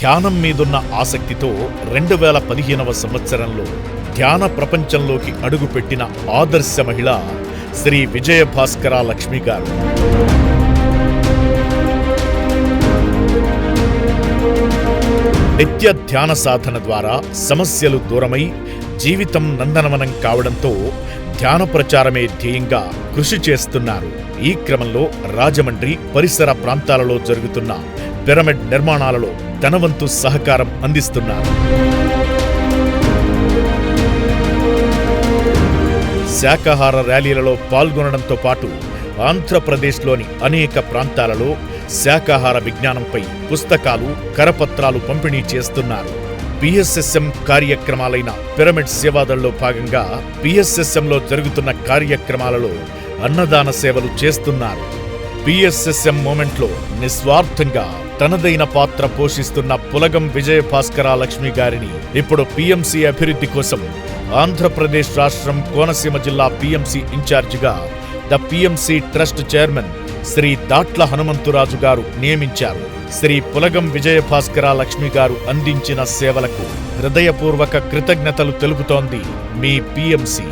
ధ్యానం మీదున్న ఆసక్తితో రెండు వేల పదిహేనవ సంవత్సరంలో ధ్యాన ప్రపంచంలోకి అడుగుపెట్టిన ఆదర్శ మహిళ శ్రీ విజయభాస్కర లక్ష్మి గారు. నిత్య ధ్యాన సాధన ద్వారా సమస్యలు దూరమై జీవితం నందనవనం కావడంతో ధ్యాన ప్రచారమే ధ్యేయంగా కృషి చేస్తున్నారు. ఈ క్రమంలో రాజమండ్రి పరిసర ప్రాంతాలలో జరుగుతున్న పిరమిడ్ నిర్మాణాలలో ధనవంతు సహకారం అందిస్తున్నారు. శాకాహార ర్యాలీలలో పాల్గొనడంతో పాటు ఆంధ్రప్రదేశ్లోని అనేక ప్రాంతాలలో శాకాహార విజ్ఞానంపై పుస్తకాలు కరపత్రాలు పంపిణీ చేస్తున్నారు. పిఎస్ఎస్ఎం కార్యక్రమాలైన పిరమిడ్ సేవాదల్లో భాగంగా పిఎస్ఎస్ఎంలో జరుగుతున్న కార్యక్రమాలలో అన్నదాన సేవలు చేస్తున్నారు. పిఎస్ఎస్ఎం మూమెంట్లో నిస్వార్థంగా తనదైన పాత్ర పోషిస్తున్న పులగం విజయ లక్ష్మి గారిని ఇప్పుడు పీఎంసీ అభివృద్ధి కోసం ఆంధ్రప్రదేశ్ రాష్ట్రం కోనసీమ జిల్లా పీఎంసీ ఇన్ఛార్జిగా the PMC trust chairman Shri Datla Hanumanthuraju garu నియమించారు. శ్రీ పులగం విజయభాస్కర లక్ష్మి గారు అందించిన సేవలకు హృదయపూర్వక కృతజ్ఞతలు తెలుపుతోంది మీ పిఎంసి.